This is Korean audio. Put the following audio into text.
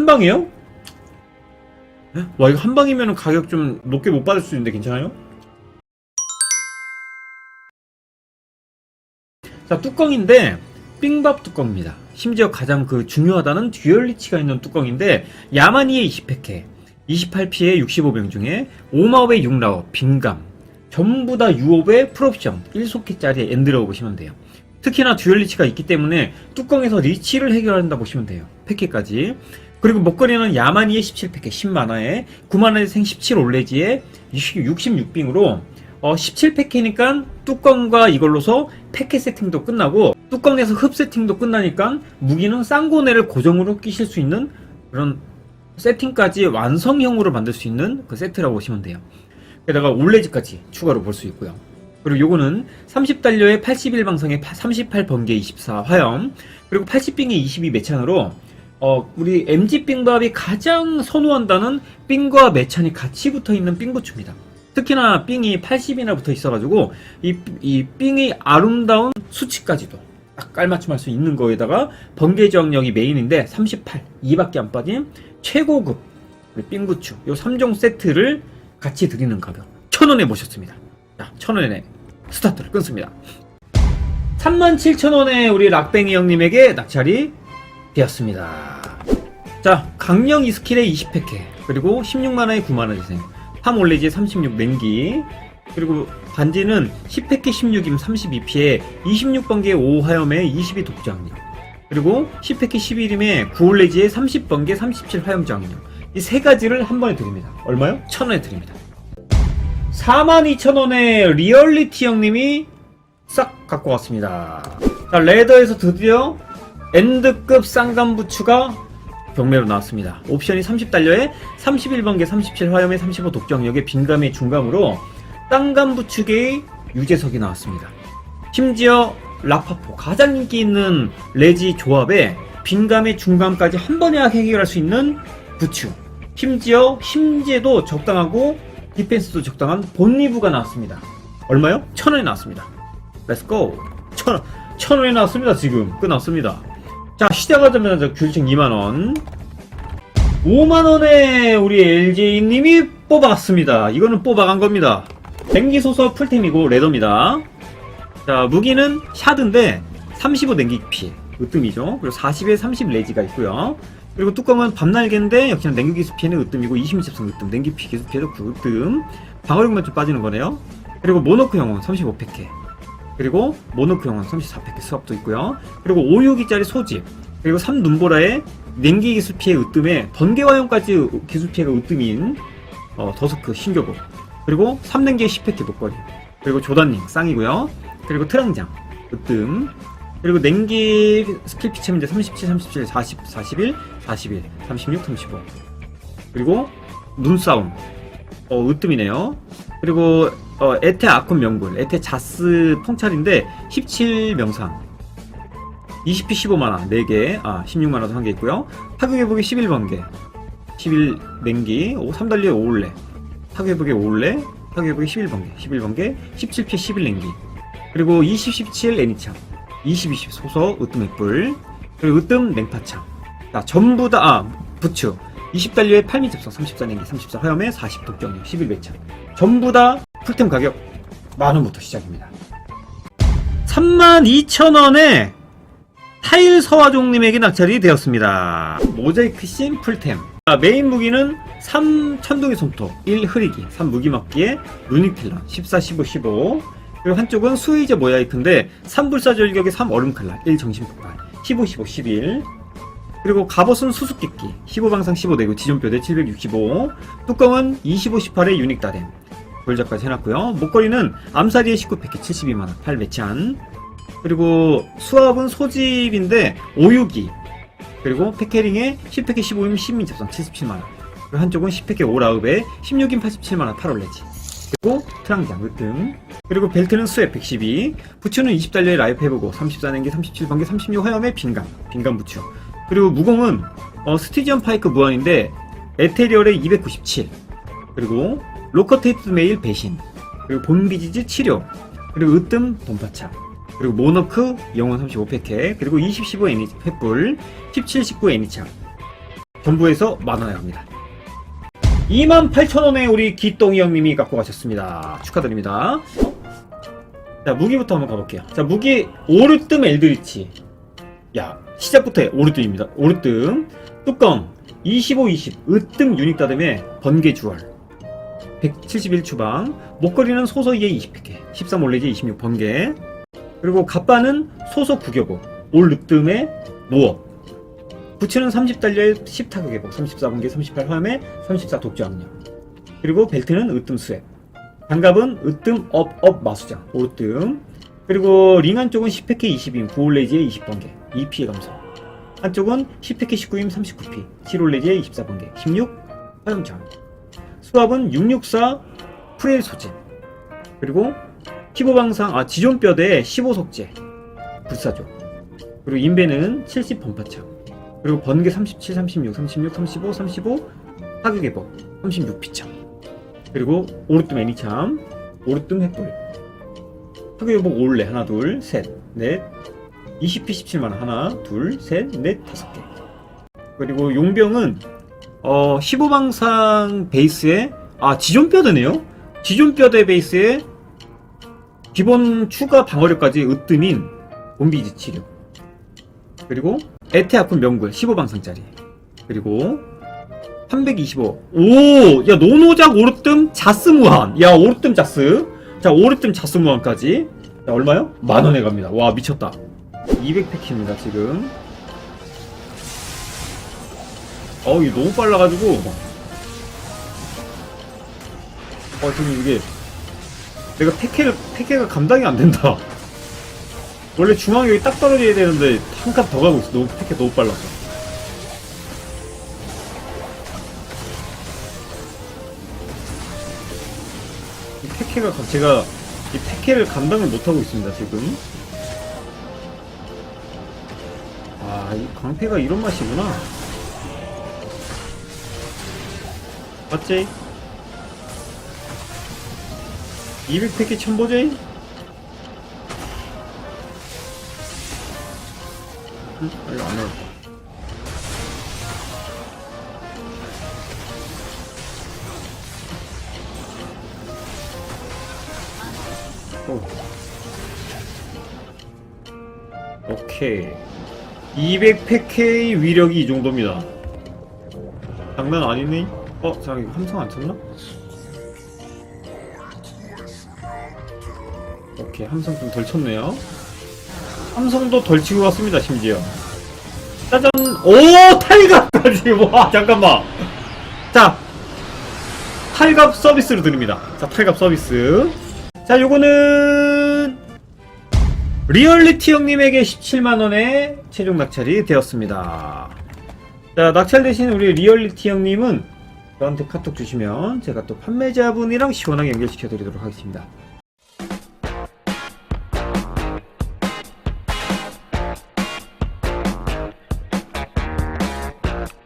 한 방이에요? 와 이거 한 방이면 가격 좀 높게 못 받을 수 있는데 괜찮아요? 자 뚜껑인데 빙밥 뚜껑입니다. 심지어 가장 그 중요하다는 듀얼리치가 있는 뚜껑인데 야마니의 20팩에 28피의 65병 중에 오마오의 6라워 빙감 전부 다 유옵의 풀옵션 1소켓짜리 엔드라고 보시면 돼요. 특히나 듀얼리치가 있기 때문에 뚜껑에서 리치를 해결한다 보시면 돼요. 패키까지. 그리고 목걸이는 야마니의 17패키 10만화에 9만원의 생17 올레지에 66빙으로 어, 17패키니까 뚜껑과 이걸로서 패켓 세팅도 끝나고 뚜껑 에서 흡 세팅도 끝나니까 무기는 쌍고네를 고정으로 끼실 수 있는 그런 세팅까지 완성형으로 만들 수 있는 그 세트라고 보시면 돼요. 게다가 올레지까지 추가로 볼 수 있고요. 그리고 요거는 30달러에 81방성에 38번개 24 화염 그리고 80빙에 22 매찬으로 어, 우리 MG 빙밥이 가장 선호한다는 빙과 매찬이 같이 붙어 있는 빙부추입니다. 특히나 빙이 80이나 붙어 있어가지고 이, 이 빙의 아름다운 수치까지도 딱 깔맞춤할 수 있는 거에다가 번개 저항력이 메인인데 38 2밖에 안 빠진 최고급 빙부추 요 3종 세트를 같이 드리는 가격 1000원에 모셨습니다. 자, 1000원에 스타트를 끊습니다. 37,000원에 우리 락뱅이 형님에게 낙찰이 되었습니다. 자, 강령 이 스킬의 20팩해 그리고 16만원의 9만원 재생 3올레지의 36 냉기 그리고 반지는 10팩해 16임 32피에 26번개 5화염에 22 독자항력 그리고 10팩해 11임에 9올레지의 30번개 37 화염 저항력 이 세 가지를 한 번에 드립니다. 얼마요? 1000원에 드립니다. 42,000원에 리얼리티 형님이 싹 갖고 왔습니다. 자, 레더에서 드디어 엔드급 쌍감 부추가 경매로 나왔습니다. 옵션이 30달러에 31번개 37 화염에 35 독점력의 빈감의 중감으로 쌍감 부추계의 유재석이 나왔습니다. 심지어 라파포 가장 인기 있는 레지 조합에 빈감의 중감까지 한 번에 해결할 수 있는 부추. 심지어 힘제도 적당하고 디펜스도 적당한 본리브가 나왔습니다. 얼마요? 천 원이 나왔습니다. 렛츠고! 천 원, 천 원이 나왔습니다, 지금. 끝났습니다. 자, 시작하자마자 귤책 2만원. 5만원에 우리 LJ님이 뽑아갔습니다. 이거는 뽑아간 겁니다. 냉기소서 풀템이고 레더입니다. 자, 무기는 샤드인데 35 냉기 피. 으뜸이죠. 그리고 40에 30 레지가 있고요. 그리고 뚜껑은 밤날개인데 역시나 냉기 기수 피해는 으뜸이고 20 집성 으뜸, 냉기 피 피해도 9 으뜸. 방어력만 좀 빠지는 거네요. 그리고 모노크 영혼 35팩해. 그리고 모노크 영혼 34팩해 수압도 있고요. 그리고 5유기짜리 소집. 그리고 3눈보라에 냉기 기술 피해 으뜸에 번개화용까지 기술 피해가 으뜸인 어, 더스크 신교복. 그리고 3냉기의 10팩해 목걸이. 그리고 조단링 쌍이고요. 그리고 트랑장 으뜸. 그리고 냉기 스킬 이제 37, 37, 40, 41, 41, 36, 35. 그리고 눈싸움. 어, 으뜸이네요. 그리고 어, 에테 아콘 명굴, 에테 자스 통찰인데 17명상. 20피 15만원 4개, 아 16만원도 1개 있고요. 파괴회복이 11번개, 11 냉기, 3달리에 5올레, 파괴회복이 5올레, 파괴회복이 11번개, 11번개, 17피 11 냉기. 그리고 20, 17 애니창, 20, 20 소서 으뜸 햇불, 그리고 으뜸 냉파창. 자, 전부 다, 아, 부츠. 20달러에 8미 접속 34냉기, 34 화염에 40 독경력, 11 매창. 전부 다 풀템 가격 만원부터 시작입니다. 32,000원에 타일 서화종님에게 낙찰이 되었습니다. 모자이크 씬 풀템. 자, 메인 무기는 3 천둥의 손톱, 1 흐리기, 3 무기막기에 루닉필런, 14, 15, 15. 그리고 한쪽은 수의제 모자이크인데 3 불사절격에 3 얼음칼날, 1 정신폭발, 15, 15, 11. 그리고 갑옷은 수수께끼, 15방상 15대고 지존뼈대 765. 뚜껑은 25, 18의 유닉 다뎀. 골자까지 해놨고요. 목걸이는 암사리의 19패키 72만원, 8 매찬. 그리고 수압은 소집인데 5유기 그리고 패케링에 10패키 15임 10민 접상 77만원. 그리고 한쪽은 10패키 5라읍에 16임 87만원 8올레지. 그리고 트랑장 으뜸. 그리고 벨트는 수에 112 부츠는 20달러의 라이프 해보고 34냉기 37번개 36 화염의 빈감 빈감 부츠. 그리고 무공은 어, 스티지언 파이크 무한인데 에테리얼의 297 그리고 로커테이트 메일 배신 그리고 본비지즈 치료 그리고 으뜸 돈파차 그리고 모너크 영원 35팩해 그리고 20, 15 애니 횃불 17, 19 애니창 전부에서 만원에 합니다. 28,000원에 우리 기똥이 형님이 갖고 가셨습니다. 축하드립니다. 자, 무기부터 한번 가볼게요. 자, 무기 오르뜸 엘드리치. 야, 시작부터 오르뜸입니다. 오르뜸. 뚜껑 25, 20. 으뜸 유닉 다듬에 번개 주얼. 171 추방. 목걸이는 소서 2에 20개. 13 올레지 26 번개. 그리고 갑바는 소서 9교복. 올 으뜸에 노업. 부츠는 30 달려에 10 타격 회복. 34 번개, 38 화염에 34 독주 악력. 그리고 벨트는 으뜸 수액. 장갑은 으뜸 업업 마수장 오르뜸 그리고 링 한쪽은 10패키 20임 9올레지에 20번개 2피해 감소 한쪽은 10패키 19임 39피 7올레지에 24번개 16 화염장 수압은 664 프레일 소재 그리고 15방상 아 지존뼈대에 15석재 불사조. 그리고 인베는 70 번파창. 그리고 번개 37 36 36 35 35 타격 회복 36 피창. 그리고 오르뜸 애니참 오르뜸 타격 회복 올레 하나 둘 셋 넷 20p 17만원 하나 둘 셋 넷 다섯 개. 그리고 용병은 어 15방상 베이스에 아 지존뼈대네요 지존뼈대 베이스에 기본 추가 방어력까지 으뜸인 봄비지 치료 그리고 에테 아픈 명굴 15방상짜리 그리고 325. 오! 야, 노노작 오르뜸 자스 무한. 야, 오르뜸 자스. 자, 오르뜸 자스 무한까지. 자, 얼마요? 만 원에 갑니다. 와, 미쳤다. 200팩입니다, 지금. 어우, 이게 너무 빨라가지고. 어, 지금 이게. 내가 패케를, 패케가 감당이 안 된다. 원래 중앙에 여기 딱 떨어져야 되는데, 한 칸 더 가고 있어. 너무, 패케 너무 빨라서. 이 패케가 가- 제가 이 패케를 감당을 못하고 있습니다 지금 아이 광패가 이런 맛이구나 맞지? 200패케 첨보제? 응? 아, 이거 안 나올 오. 오케이 200패케의 위력이 이 정도입니다 장난 아니네 어? 이거 함성 안 쳤나? 오케이 함성 좀 덜 쳤네요 함성도 덜 치고 갔습니다 심지어 짜잔 오 탈갑까지 와 잠깐만 자 탈갑 서비스로 드립니다 자 탈갑 서비스 자, 요거는 리얼리티 형님에게 17만원의 최종 낙찰이 되었습니다. 자, 낙찰 대신 우리 리얼리티 형님은 저한테 카톡 주시면 제가 또 판매자분이랑 시원하게 연결시켜 드리도록 하겠습니다.